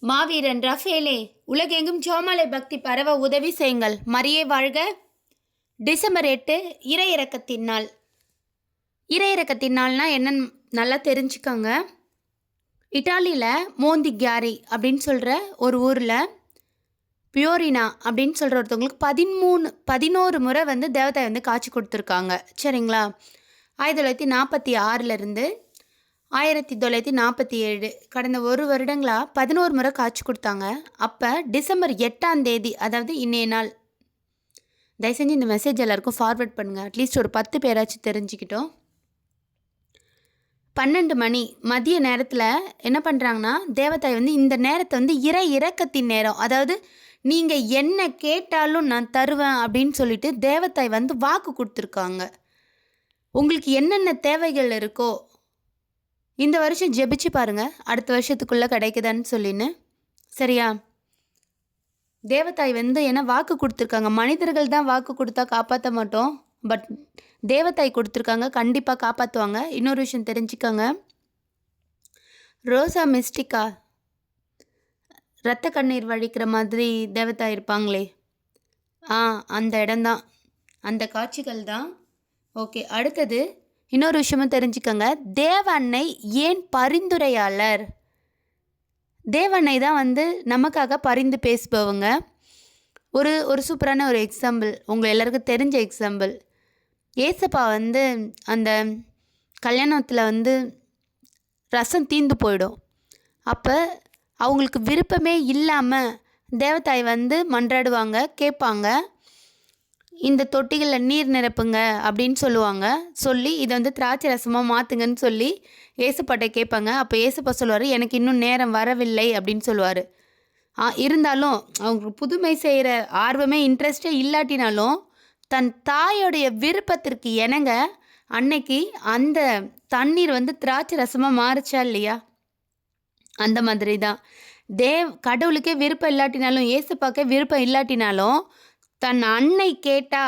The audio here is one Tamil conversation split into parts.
மாவீரன் ரஃபேலே உலகெங்கும் ஜோமாலை பக்தி பரவ உதவி செய்யுங்கள். மரியே வாழ்க. டிசம்பர் எட்டு இறையிறக்கத்தின் நாள். இறையிறக்கத்தின் நாள்னால் நாள்னா என்னன்னு நல்லா தெரிஞ்சுக்கோங்க. இட்டாலியில் மோந்தி கியாரி அப்படின்னு சொல்கிற ஒரு ஊரில் பியோரினா அப்படின்னு சொல்கிற ஒருத்தவங்களுக்கு பதிமூணு பதினோரு முறை வந்து தேவதை வந்து காட்சி கொடுத்துருக்காங்க. சரிங்களா? ஆயிரத்தி தொள்ளாயிரத்தி நாற்பத்தி ஆறிலிருந்து ஆயிரத்தி தொள்ளாயிரத்தி நாற்பத்தி ஏழு. கடந்த ஒரு வருடங்களாக பதினோரு முறை காட்சி கொடுத்தாங்க. அப்போ டிசம்பர் எட்டாம் தேதி அதாவது இன்னைய நாள். தயவு செஞ்சு இந்த மெசேஜ் எல்லாருக்கும் ஃபார்வர்ட் பண்ணுங்கள் அட்லீஸ்ட் ஒரு பத்து பேராச்சும் தெரிஞ்சுக்கிட்டோம். பன்னெண்டு மணி மதிய நேரத்தில் என்ன பண்ணுறாங்கன்னா தேவதாய் வந்து இந்த நேரத்தை வந்து இறை இறக்கத்தின் நேரம். அதாவது நீங்கள் என்ன கேட்டாலும் நான் தருவேன் அப்படின்னு சொல்லிட்டு தேவதாய் வந்து வாக்கு கொடுத்துருக்காங்க. உங்களுக்கு என்னென்ன தேவைகள் இருக்கோ இந்த வருஷம் ஜெபிச்சு பாருங்கள் அடுத்த வருஷத்துக்குள்ளே கிடைக்குதான்னு சொல்லின்னு. சரியா? தேவதாய் வந்து ஏன்னா வாக்கு கொடுத்துருக்காங்க. மனிதர்கள் தான் வாக்கு கொடுத்தா காப்பாற்ற மாட்டோம். பட் தேவதாய் கொடுத்துருக்காங்க. கண்டிப்பாக காப்பாற்றுவாங்க இன்னொரு விஷயம் தெரிஞ்சுக்கோங்க. ரோசா மிஸ்டிக்கா? ரத்த கண்ணீர் வழிக்கிற மாதிரி தேவதாய் இருப்பாங்களே. ஆ அந்த இடம்தான். அந்த காட்சிகள் தான் ஓகே அடுத்தது இன்னொரு விஷயமும் தெரிஞ்சுக்கோங்க. தேவ ஏன் பரிந்துரையாளர்? தேவண்ணை தான் வந்து நமக்காக பரிந்து பேசுபவங்க. ஒரு ஒரு சூப்பரான ஒரு எக்ஸாம்பிள் உங்கள் எல்லாருக்கும் தெரிஞ்ச எக்ஸாம்பிள் ஏசப்பா வந்து அந்த கல்யாணத்தில் வந்து ரசம் தீந்து போயிடும். அப்போ அவங்களுக்கு விருப்பமே இல்லாமல் தேவதாய் வந்து மன்றாடுவாங்க கேட்பாங்க. இந்த தொட்டிகளில் நீர் நிரப்புங்க அப்படின்னு சொல்லுவாங்க. சொல்லி இதை வந்து திராட்சை ரசமாக மாற்றுங்கன்னு சொல்லி ஏசுப்பாட்டை கேட்பாங்க. அப்போ ஏசுப்பா சொல்லுவார் எனக்கு இன்னும் நேரம் வரவில்லை அப்படின்னு சொல்லுவார். இருந்தாலும் அவங்களுக்கு புதுமை செய்கிற ஆர்வமே இன்ட்ரெஸ்டே இல்லாட்டினாலும் தன் தாயோடைய விருப்பத்திற்கு இணங்க அன்னைக்கு அந்த தண்ணீர் வந்து திராட்சை ரசமாக மாறுச்சா இல்லையா? அந்த மாதிரி தான் தேவ் கடவுளுக்கே விருப்பம் இல்லாட்டினாலும் ஏசுப்பாக்கே விருப்பம் இல்லாட்டினாலும் தன் அன்னை கேட்டா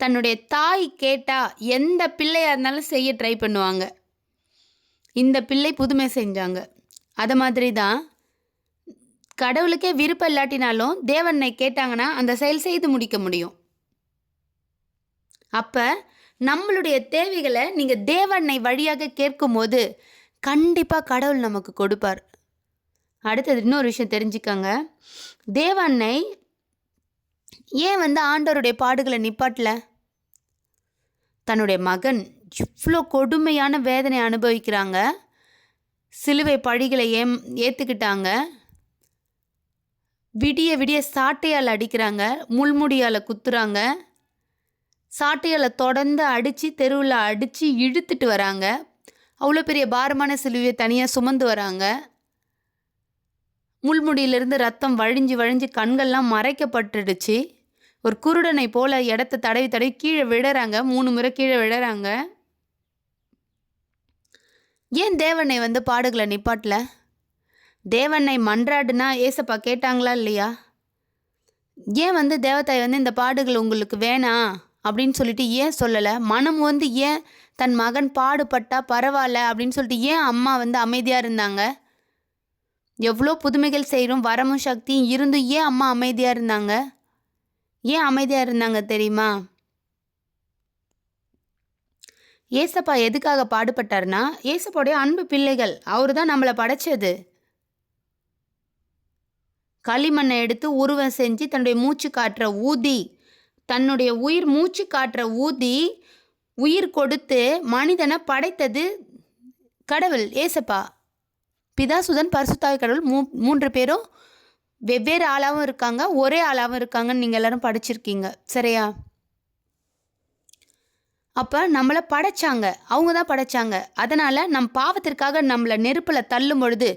தன்னுடைய தாய் கேட்டா எந்த பிள்ளையாக இருந்தாலும் செய்ய ட்ரை பண்ணுவாங்க. இந்த பிள்ளை புதுமை செஞ்சாங்க. அது மாதிரி தான் கடவுளுக்கே விருப்பம் இல்லாட்டினாலும் தேவனை கேட்டாங்கன்னா அந்த செயல் செய்து முடிக்க முடியும். அப்போ நம்மளுடைய தேவைகளை நீங்கள் தேவனை வழியாக கேட்கும்போது கண்டிப்பாக கடவுள் நமக்கு கொடுப்பார். அடுத்தது இன்னொரு விஷயம் தெரிஞ்சுக்கோங்க. தேவன்னை ஏன் வந்து ஆண்டவருடைய பாடுகளை நிப்பாட்டல? தன்னுடைய மகன் இவ்வளோ கொடுமையான வேதனை அனுபவிக்கிறாங்க. சிலுவை பழிகளை ஏம் ஏற்றுக்கிட்டாங்க விடிய விடிய சாட்டையால் அடிக்கிறாங்க. முள்முடியால் குத்துறாங்க. சாட்டையால் தொடர்ந்து அடித்து தெருவில் அடித்து இழுத்துட்டு வராங்க. அவ்வளோ பெரிய பாரமான சிலுவையை தனியாக சுமந்து வராங்க. முள்முடியிலிருந்து ரத்தம் வழிஞ்சு வழிஞ்சு கண்கள்லாம் மறைக்கப்பட்டுடுச்சு. ஒரு குருடனை போல இடத்த தடவி தடவி கீழே விழறாங்க. மூணு முறை கீழே விழறாங்க. ஏன் தேவனை வந்து பாடுகளை நிப்பாட்டல? தேவனை மன்றாடுனா ஏசப்பா கேட்டாங்களா இல்லையா? ஏன் வந்து தேவதாய் வந்து இந்த பாடுகள் உங்களுக்கு வேணாம் அப்படின்னு சொல்லிட்டு ஏன் சொல்லலை? மனம் வந்து ஏன் தன் மகன் பாடுபட்டா பரவாயில்ல அப்படின்னு சொல்லிட்டு ஏன் அம்மா வந்து அமைதியாக இருந்தாங்க? எவ்வளோ புதுமைகள் செய்கிறோம் வரமும் சக்தியும் இருந்தும் ஏன் அம்மா அமைதியாக இருந்தாங்க? ஏன் அமைதியாக இருந்தாங்க தெரியுமா? ஏசப்பா எதுக்காக பாடுபட்டார்னா ஏசப்பாவுடைய அன்பு பிள்ளைகள் அவர் தான் நம்மளை படைச்சது. களிமண்ணை எடுத்து உருவம் செஞ்சு தன்னுடைய மூச்சு காட்டுற ஊதி தன்னுடைய உயிர் மூச்சு காட்டுற ஊதி உயிர் கொடுத்து மனிதனை படைத்தது கடவுள் ஏசப்பா. பிதாசுதன் பரிசுத்தாவி கடவுள் மூ மூன்று பேரும் வெவ்வேறு ஆளாகவும் இருக்காங்க. ஒரே ஆளாகவும் இருக்காங்கன்னு நீங்கள் எல்லாரும் படிச்சிருக்கீங்க. சரியா? அப்போ நம்மளை படைச்சாங்க. அவங்க தான் படைச்சாங்க. அதனால் நம் பாவத்திற்காக நம்மளை நெருப்பில் தள்ளும் பொழுது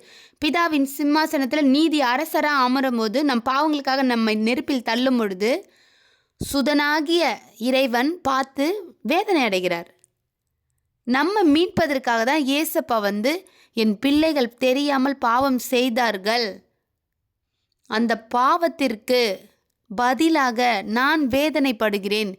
பிதாவின் சிம்மாசனத்தில் நீதி அரசராக அமரும் போது நம் பாவங்களுக்காக நம்மை நெருப்பில் தள்ளும் பொழுது சுதனாகிய இறைவன் பார்த்து வேதனை அடைகிறார். நம்ம மீட்பதற்காக தான் ஏசப்பா வந்து என் பிள்ளைகள் தெரியாமல் பாவம் செய்தார்கள். அந்த பாவத்திற்கு பதிலாக நான் வேதனைப்படுகிறேன்.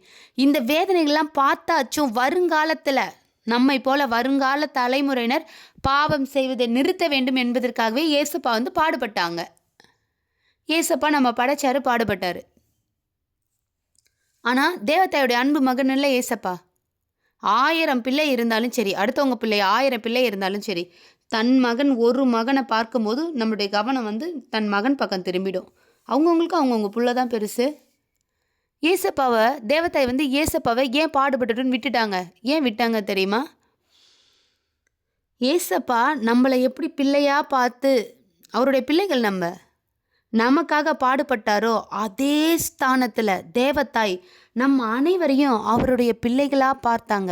இந்த வேதனைகள்லாம் பார்த்தாச்சும் வருங்காலத்தில் நம்மை போல வருங்கால தலைமுறையினர் பாவம் செய்வதை நிறுத்த வேண்டும் என்பதற்காகவே இயேசுப்பா வந்து பாடுபட்டாங்க. இயேசுப்பா நம்ம படைச்சாரு பாடுபட்டார். ஆனால் தேவத்தையுடைய அன்பு மகன் இல்லை ஏசப்பா. ஆயிரம் பிள்ளை இருந்தாலும் சரி அடுத்தவங்க பிள்ளை ஆயிரம் பிள்ளை இருந்தாலும் சரி தன் மகன் ஒரு மகனை பார்க்கும்போது நம்மளுடைய கவனம் வந்து தன் மகன் பக்கம் திரும்பிடும். அவங்கவுங்களுக்கு அவங்கவுங்க புள்ள தான் பெருசு. ஏசப்பாவை தேவதாய் வந்து ஏசப்பாவை ஏன் பாடுபட்டுட்டுன்னு விட்டுட்டாங்க? ஏன் விட்டாங்க தெரியுமா? ஏசப்பா நம்மளை எப்படி பிள்ளையாக பார்த்து அவருடைய பிள்ளைகள் நம்ம நமக்காக பாடுபட்டாரோ அதே ஸ்தானத்தில் தேவத்தாய் நம்ம அனைவரையும் அவருடைய பிள்ளைகளாக பார்த்தாங்க.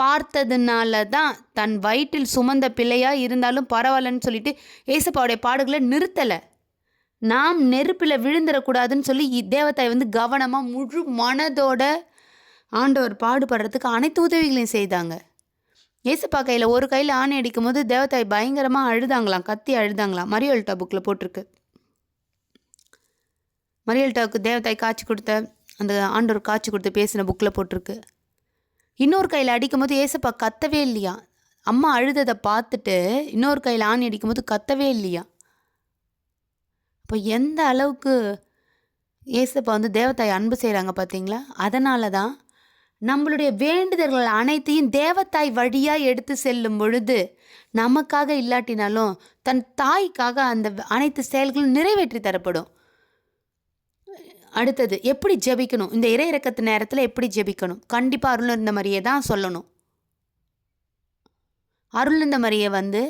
பார்த்ததுனால தான் தன் வயிற்றில் சுமந்த பிள்ளையாக இருந்தாலும் பரவாயில்லன்னு சொல்லிட்டு ஏசப்பாவுடைய பாடுகளை நிறுத்தலை. நாம் நெருப்பில் விழுந்துடக்கூடாதுன்னு சொல்லி தேவத்தாய் தேவதாய் வந்து கவனமாக முழு மனதோட ஆண்டவர் பாடுபடுறதுக்கு அனைத்து உதவிகளையும் செய்தாங்க. ஏசப்பா கையில் ஒரு கையில் ஆணை அடிக்கும் போது தேவதாய் பயங்கரமாக அழுதாங்களாம் கத்தி அழுதாங்களாம். மரியல்டா புக்கில் போட்டிருக்கு. மரியல்டாவுக்கு தேவதாய் காட்சி கொடுத்த அந்த ஆண்டவர் காட்சி கொடுத்து பேசின புக்கில் போட்டிருக்கு. இன்னொரு கையில் அடிக்கும்போது ஏசப்பா கத்தவே இல்லையா? அம்மா அழுததை பார்த்துட்டு இன்னொரு கையில் ஆணி அடிக்கும்போது கத்தவே இல்லையா? அப்போ எந்த அளவுக்கு ஏசப்பா வந்து தேவத்தாய் அன்பு செய்கிறாங்க பார்த்தீங்களா அதனால தான் நம்மளுடைய வேண்டுதல்கள் அனைத்தையும் தேவத்தாய் வழியாக எடுத்து செல்லும் பொழுது நமக்காக இல்லாட்டினாலும் தன் தாய்க்காக அந்த அனைத்து செயல்களும் நிறைவேற்றி தரப்படும். அடுத்தது எப்படி ஜெபிக்கணும்? இந்த இறை இறக்கத்து நேரத்தில் எப்படி ஜெபிக்கணும்? கண்டிப்பாக அருள் இருந்த மாதிரியே தான் சொல்லணும். அருள் இருந்த மாதிரியே வந்து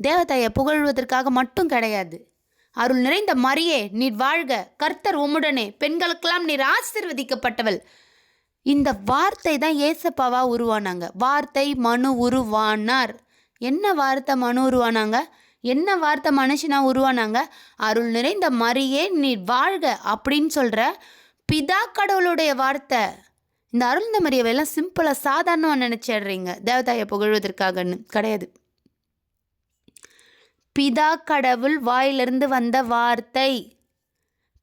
தேவதையை புகழ்வதற்காக மட்டும் கிடையாது. அருள் நிறைந்த மரியே நீர் வாழ்க. கர்த்தர் உம்முடனே. பெண்களுக்கெல்லாம் நீர் ஆசிர்வதிக்கப்பட்டவள். இந்த வார்த்தை தான் ஏசப்பாவா உருவானாங்க. வார்த்தை மனு உருவானார். என்ன வார்த்தை மனு உருவானாங்க? என்ன வார்த்தை மனுஷனா உருவானாங்க? அருள் நிறைந்த மரியே நீர் வாழ்க அப்படின்னு சொல்கிற பிதா கடவுளுடைய வார்த்தை. இந்த அருள்ந்த மரியவையெல்லாம் சிம்பிளாக சாதாரணமாக நினச்சிடுறீங்க. தேவதாயை புகழ்வதற்காகன்னு. கிடையாது. பிதா கடவுள் வாயிலிருந்து வந்த வார்த்தை.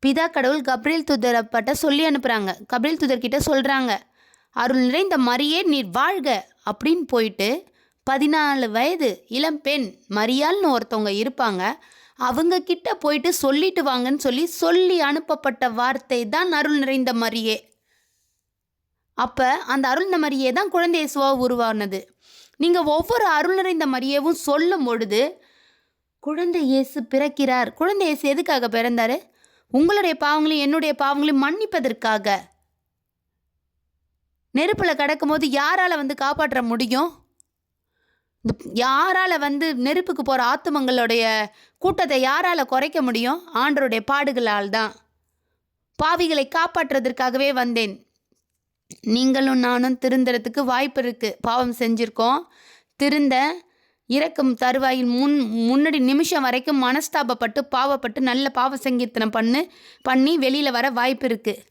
பிதா கடவுள் கப்ரியல் துதரப்பட்ட சொல்லி அனுப்புகிறாங்க கப்ரியல் துதர்கிட்ட சொல்கிறாங்க அருள் நிறைந்த மரியே நீர் வாழ்க அப்படின்னு போயிட்டு பதினாலு வயது இளம்பெண் மரியாள்னு ஒருத்தவங்க இருப்பாங்க. அவங்க கிட்ட போயிட்டு சொல்லிட்டு வாங்கன்னு சொல்லி சொல்லி அனுப்பப்பட்ட வார்த்தை தான் அருள் நிறைந்த மரியே. அப்போ அந்த அருள் நிறைந்த மரியே தான் குழந்தை இயேசுவாக உருவானது. நீங்கள் ஒவ்வொரு அருள் நிறைந்த மரியவும் சொல்லும் பொழுது குழந்தை இயேசு பிறக்கிறார். குழந்தை இயேசு எதுக்காக பிறந்தார்? உங்களுடைய பாவங்களையும் என்னுடைய பாவங்களையும் மன்னிப்பதற்காக. நெருப்பில் கிடக்கும்போது யாரால் வந்து காப்பாற்ற முடியும்? யாரால் வந்து நெருப்புக்கு போகிற ஆத்துமங்களுடைய கூட்டத்தை யாரால் குறைக்க முடியும்? ஆண்டருடைய பாடுகளால் தான். பாவிகளை காப்பாற்றுறதற்காகவே வந்தேன். நீங்களும் நானும் திருந்துறதுக்கு வாய்ப்பு இருக்குது பாவம் செஞ்சுருக்கோம். திருந்த இறக்கும் தருவாயில் முன் முன்னாடி நிமிஷம் வரைக்கும் மனஸ்தாபப்பட்டு பாவப்பட்டு நல்ல பாவ சங்கீர்த்தனம் பண்ணு பண்ணி வெளியில் வர வாய்ப்பு இருக்குது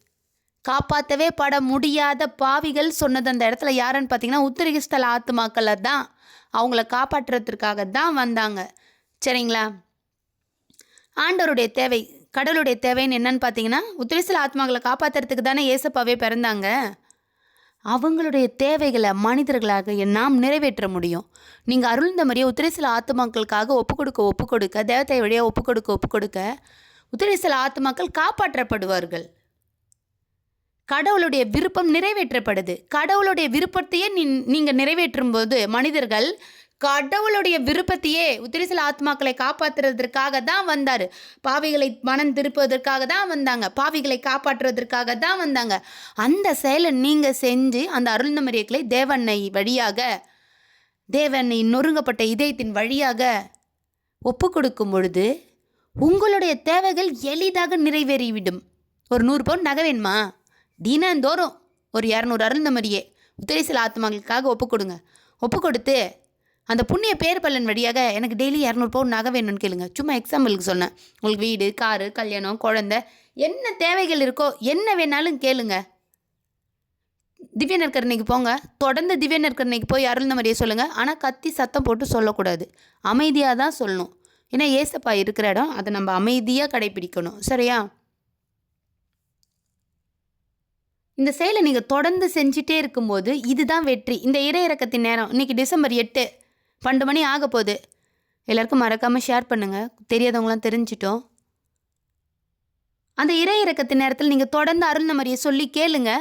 காப்பாற்றவே பட முடியாத பாவிகள் சொன்னது அந்த இடத்துல யாருன்னு பார்த்தீங்கன்னா உத்திரகிஸ்தல ஆத்துமாக்களை தான் அவங்கள காப்பாற்றுறதுக்காக தான் வந்தாங்க. சரிங்களா? ஆண்டவருடைய தேவை கடவுளுடைய தேவைன்னு என்னன்னு பார்த்தீங்கன்னா உத்திரகிஸ்தல ஆத்மாக்களை காப்பாற்றுறதுக்கு தானே ஏசப்பாவே பிறந்தாங்க. அவங்களுடைய தேவைகளை மனிதர்களாக நாம் நிறைவேற்ற முடியும். நீங்கள் அருள்ந்த மாதிரியே உத்திரசில ஆத்மாக்களுக்காக ஒப்பு கொடுக்க ஒப்பு கொடுக்க தேவத்தை வழியாக ஒப்பு கொடுக்க ஒப்பு கொடுக்க உத்திரசில ஆத்மாக்கள் காப்பாற்றப்படுவார்கள். கடவுளுடைய விருப்பம் நிறைவேற்றப்படுது. கடவுளுடைய விருப்பத்தையே நீ நீங்கள் நிறைவேற்றும் போது மனிதர்கள் கடவுளுடைய விருப்பத்தையே உத்திரிசில ஆத்மாக்களை காப்பாற்றுறதற்காக தான் வந்தார். பாவிகளை மனம் திருப்புவதற்காக தான் வந்தாங்க. பாவிகளை காப்பாற்றுவதற்காக தான் வந்தாங்க. அந்த செயலை நீங்கள் செஞ்சு அந்த அருள்நமரியக்களை தேவனை வழியாக தேவனை நொறுங்கப்பட்ட இதயத்தின் வழியாக ஒப்பு கொடுக்கும் பொழுது உங்களுடைய தேவைகள் எளிதாக நிறைவேறிவிடும். ஒரு நூறு பவுன் நகை வேணுமா? தினந்தோறும் ஒரு இரநூறு அருள்நமரியே உத்தரிசில ஆத்மாக்களுக்காக ஒப்பு கொடுங்க ஒப்பு கொடுத்து அந்த புண்ணிய பேர் பலன் வழியாக எனக்கு டெய்லி இரநூறு பவுன் நகை வேணும்னு கேளுங்க. சும்மா எக்ஸாம்பிளுக்கு சொன்னேன். உங்களுக்கு வீடு காரு கல்யாணம் குழந்த என்ன தேவைகள் இருக்கோ என்ன வேணாலும் கேளுங்க. திவ்ய நற்கரணைக்கு போங்க. தொடர்ந்து திவ்ய நற்கரணைக்கு போய் அருள்ந்த மாதிரியே சொல்லுங்கள் ஆனால் கத்தி சத்தம் போட்டு சொல்லக்கூடாது. அமைதியாக தான் சொல்லணும். ஏன்னா ஏசப்பா இருக்கிற இடம் அதை நம்ம அமைதியாக கடைப்பிடிக்கணும் சரியா? இந்த செயலை நீங்கள் தொடர்ந்து செஞ்சிட்டே இருக்கும்போது இதுதான் வெற்றி. இந்த இறையிறக்கத்தின் நேரம். இன்றைக்கி டிசம்பர் எட்டு. பன்னெண்டு மணி ஆக போகுது. எல்லாருக்கும் மறக்காமல் ஷேர் பண்ணுங்கள் தெரியாதவங்களாம் தெரிஞ்சிட்டோம். அந்த இறை இறக்கத்தின் நேரத்தில் நீங்கள் தொடர்ந்து அருள்நமரியை சொல்லி கேளுங்க.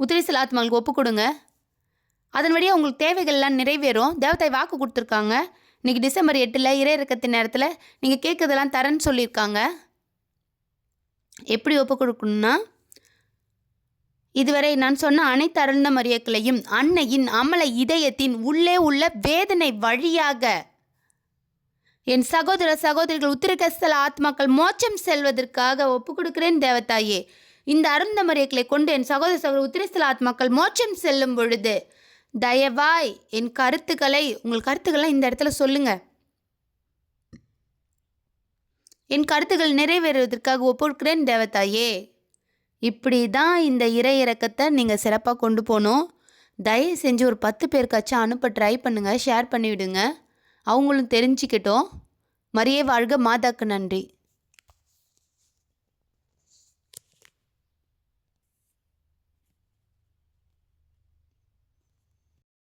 உத்திரேசல் ஆத்மாவுக்கு ஒப்பு கொடுங்க. அதன் வழியாக உங்களுக்கு தேவைகள்லாம் நிறைவேறும். தேவதாய் வாக்கு கொடுத்துருக்காங்க. இன்னைக்கு டிசம்பர் எட்டில் இறை இறக்கத்தின் நேரத்தில் நீங்கள் கேட்குறதெல்லாம் தரேன்னு சொல்லியிருக்காங்க. எப்படி ஒப்பு கொடுக்கணும்னா இதுவரை நான் சொன்ன அனைத்து அருள்ந்த மரியக்களையும் அன்னையின் அமல இதயத்தின் உள்ளே உள்ள வேதனை வழியாக என் சகோதர சகோதரிகள் உத்திரகஸ்தல ஆத்மாக்கள் மோட்சம் செல்வதற்காக ஒப்பு கொடுக்கிறேன் தேவதாயே. இந்த அருந்த மரியக்களை கொண்டு என் சகோதர சகோதர உத்திரஸ்தல ஆத்மாக்கள் மோட்சம் செல்லும் பொழுது தயவாய் என் கருத்துக்களை உங்கள் கருத்துக்களை இந்த இடத்துல சொல்லுங்க. என் கருத்துக்கள் நிறைவேறுவதற்காக ஒப்புக்கிறேன் தேவதாயே. இப்படி தான் இந்த இறை இறக்கத்தை நீங்கள் சிறப்பாக கொண்டு போகணும். தயவு செஞ்சு ஒரு பத்து பேருக்காச்சும் அனுப்ப ட்ரை பண்ணுங்கள் ஷேர் பண்ணிவிடுங்க. அவங்களும் தெரிஞ்சுக்கிட்டோம். மரியே வாழ்க மாதாக்கு நன்றி.